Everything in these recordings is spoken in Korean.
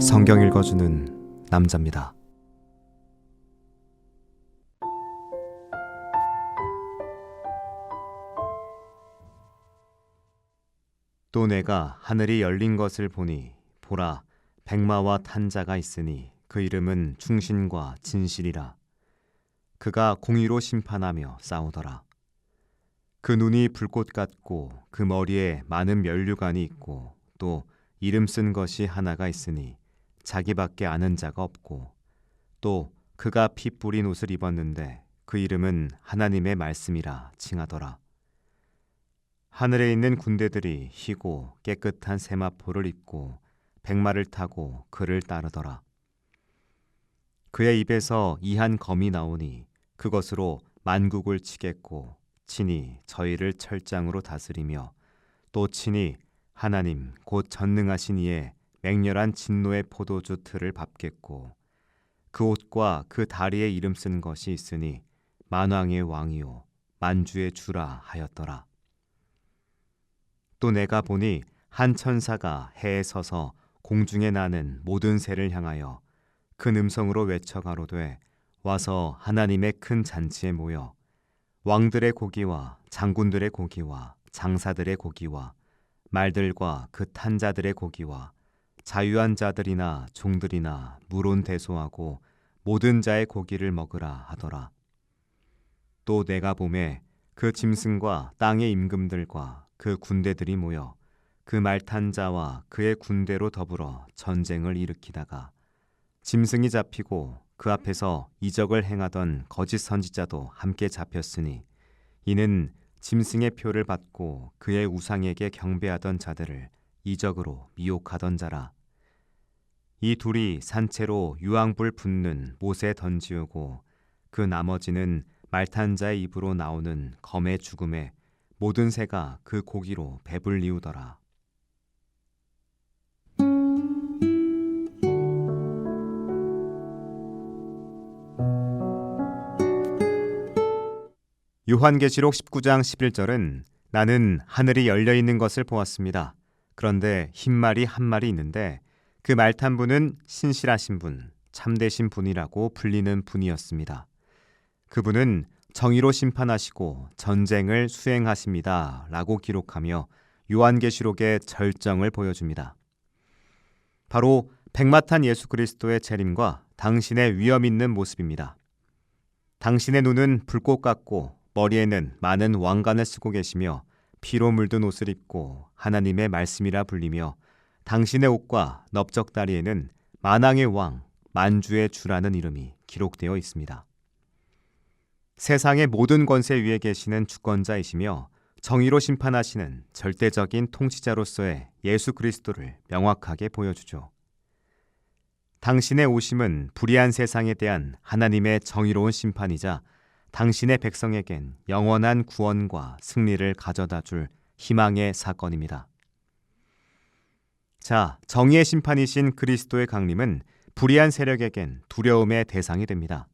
성경 읽어주는 남자입니다. 또 내가 하늘이 열린 것을 보니 보라 백마와 탄자가 있으니 그 이름은 충신과 진실이라 그가 공의로 심판하며 싸우더라 그 눈이 불꽃 같고 그 머리에 많은 면류관이 있고 또 이름 쓴 것이 하나가 있으니 자기밖에 아는 자가 없고 또 그가 피 뿌린 옷을 입었는데 그 이름은 하나님의 말씀이라 칭하더라 하늘에 있는 군대들이 희고 깨끗한 세마포를 입고 백마를 타고 그를 따르더라. 그의 입에서 이한 검이 나오니 그것으로 만국을 치겠고 친히 저희를 철장으로 다스리며 또 친히 하나님 곧 전능하신 이의 맹렬한 진노의 포도주 틀을 밟겠고 그 옷과 그 다리에 이름 쓴 것이 있으니 만왕의 왕이요 만주의 주라 하였더라. 또 내가 보니 한 천사가 해에 서서 공중에 나는 모든 새를 향하여 큰 음성으로 외쳐 가로되 와서 하나님의 큰 잔치에 모여 왕들의 고기와 장군들의 고기와 장사들의 고기와 말들과 그 탄 자들의 고기와 자유한 자들이나 종들이나 물온 대소하고 모든 자의 고기를 먹으라 하더라. 또 내가 봄에 그 짐승과 땅의 임금들과 그 군대들이 모여 그 말탄 자와 그의 군대로 더불어 전쟁을 일으키다가 짐승이 잡히고 그 앞에서 이적을 행하던 거짓 선지자도 함께 잡혔으니 이는 짐승의 표를 받고 그의 우상에게 경배하던 자들을 이적으로 미혹하던 자라 이 둘이 산채로 유황불 붙는 못에 던지우고 그 나머지는 말탄 자의 입으로 나오는 검의 죽음에 모든 새가 그 고기로 배불리우더라. 요한계시록 19장 11절은 나는 하늘이 열려 있는 것을 보았습니다. 그런데 흰 말이 한 마리 있는데 그 말 탄 분은 신실하신 분, 참되신 분이라고 불리는 분이었습니다. 그분은 정의로 심판하시고 전쟁을 수행하십니다. 라고 기록하며 요한계시록의 절정을 보여줍니다. 바로 백마탄 예수 그리스도의 재림과 당신의 위험 있는 모습입니다. 당신의 눈은 불꽃 같고 머리에는 많은 왕관을 쓰고 계시며 피로 물든 옷을 입고 하나님의 말씀이라 불리며 당신의 옷과 넓적다리에는 만왕의 왕, 만주의 주라는 이름이 기록되어 있습니다. 세상의 모든 권세 위에 계시는 주권자이시며 정의로 심판하시는 절대적인 통치자로서의 예수 그리스도를 명확하게 보여주죠. 당신의 오심은 불의한 세상에 대한 하나님의 정의로운 심판이자 당신의 백성에겐 영원한 구원과 승리를 가져다 줄 희망의 사건입니다. 자, 정의의 심판이신 그리스도의 강림은 불의한 세력에겐 두려움의 대상이 됩니다.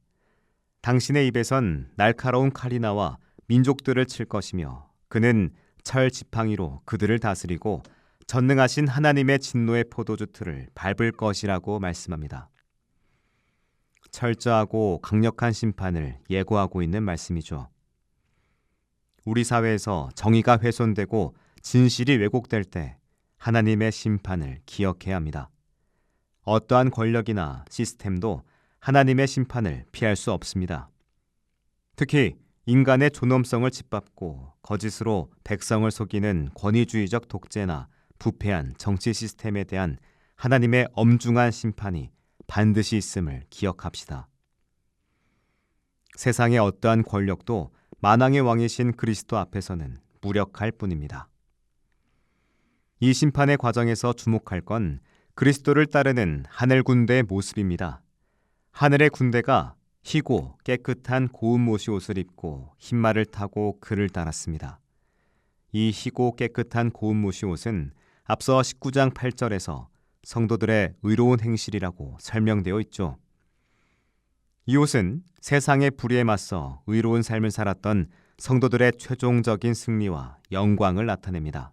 당신의 입에선 날카로운 칼이 나와 민족들을 칠 것이며 그는 철 지팡이로 그들을 다스리고 전능하신 하나님의 진노의 포도주 틀을 밟을 것이라고 말씀합니다. 철저하고 강력한 심판을 예고하고 있는 말씀이죠. 우리 사회에서 정의가 훼손되고 진실이 왜곡될 때 하나님의 심판을 기억해야 합니다. 어떠한 권력이나 시스템도 하나님의 심판을 피할 수 없습니다. 특히 인간의 존엄성을 짓밟고 거짓으로 백성을 속이는 권위주의적 독재나 부패한 정치 시스템에 대한 하나님의 엄중한 심판이 반드시 있음을 기억합시다. 세상의 어떠한 권력도 만왕의 왕이신 그리스도 앞에서는 무력할 뿐입니다. 이 심판의 과정에서 주목할 건 그리스도를 따르는 하늘 군대의 모습입니다. 하늘의 군대가 희고 깨끗한 고운 못이 옷을 입고 흰말을 타고 그를 따랐습니다. 이 희고 깨끗한 고운 못이 옷은 앞서 19장 8절에서 성도들의 의로운 행실이라고 설명되어 있죠. 이 옷은 세상의 불의에 맞서 의로운 삶을 살았던 성도들의 최종적인 승리와 영광을 나타냅니다.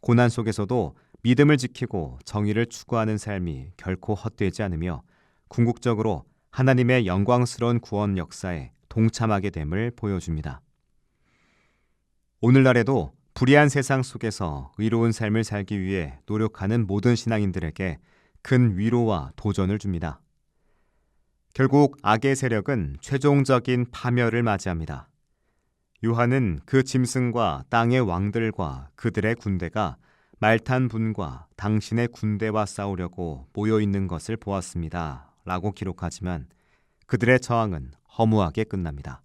고난 속에서도 믿음을 지키고 정의를 추구하는 삶이 결코 헛되지 않으며 궁극적으로 하나님의 영광스러운 구원 역사에 동참하게 됨을 보여줍니다. 오늘날에도 불의한 세상 속에서 의로운 삶을 살기 위해 노력하는 모든 신앙인들에게 큰 위로와 도전을 줍니다. 결국 악의 세력은 최종적인 파멸을 맞이합니다. 요한은 그 짐승과 땅의 왕들과 그들의 군대가 말탄 분과 당신의 군대와 싸우려고 모여 있는 것을 보았습니다. 라고 기록하지만 그들의 저항은 허무하게 끝납니다.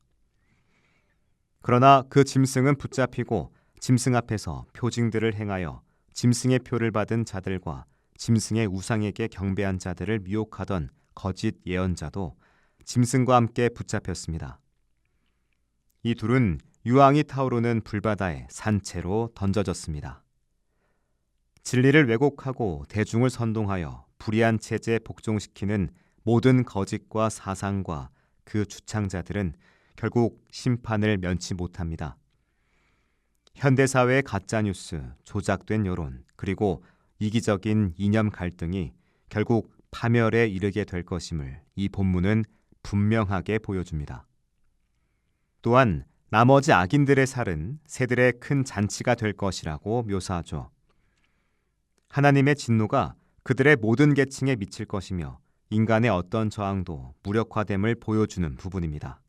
그러나 그 짐승은 붙잡히고 짐승 앞에서 표징들을 행하여 짐승의 표를 받은 자들과 짐승의 우상에게 경배한 자들을 미혹하던 거짓 예언자도 짐승과 함께 붙잡혔습니다. 이 둘은 유황이 타오르는 불바다에 산채로 던져졌습니다. 진리를 왜곡하고 대중을 선동하여 불의한 체제에 복종시키는 모든 거짓과 사상과 그 주창자들은 결국 심판을 면치 못합니다. 현대 사회의 가짜 뉴스, 조작된 여론, 그리고 이기적인 이념 갈등이 결국 파멸에 이르게 될 것임을 이 본문은 분명하게 보여줍니다. 또한 나머지 악인들의 살은 새들의 큰 잔치가 될 것이라고 묘사하죠. 하나님의 진노가 그들의 모든 계층에 미칠 것이며 인간의 어떤 저항도 무력화됨을 보여주는 부분입니다.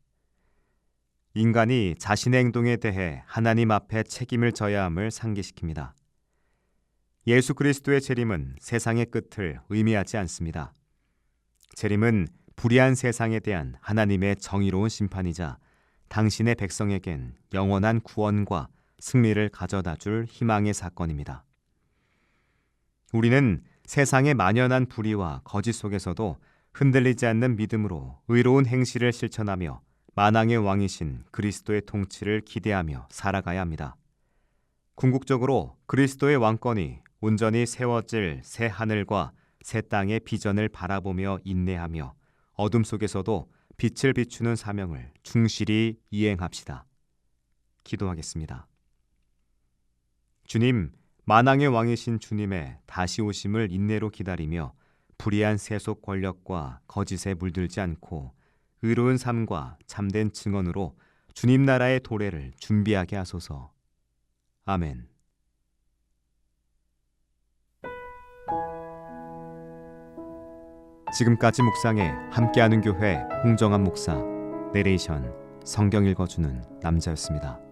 인간이 자신의 행동에 대해 하나님 앞에 책임을 져야 함을 상기시킵니다. 예수 그리스도의 재림은 세상의 끝을 의미하지 않습니다. 재림은 불의한 세상에 대한 하나님의 정의로운 심판이자 당신의 백성에겐 영원한 구원과 승리를 가져다 줄 희망의 사건입니다. 우리는 세상의 만연한 불의와 거짓 속에서도 흔들리지 않는 믿음으로 의로운 행실을 실천하며 만왕의 왕이신 그리스도의 통치를 기대하며 살아가야 합니다. 궁극적으로 그리스도의 왕권이 온전히 세워질 새 하늘과 새 땅의 비전을 바라보며 인내하며 어둠 속에서도 빛을 비추는 사명을 충실히 이행합시다. 기도하겠습니다. 주님, 만왕의 왕이신 주님의 다시 오심을 인내로 기다리며 불의한 세속 권력과 거짓에 물들지 않고 의로운 삶과 참된 증언으로 주님 나라의 도래를 준비하게 하소서. 아멘. 지금까지 묵상에 함께하는 교회 홍정한 목사 내레이션 성경 읽어주는 남자였습니다.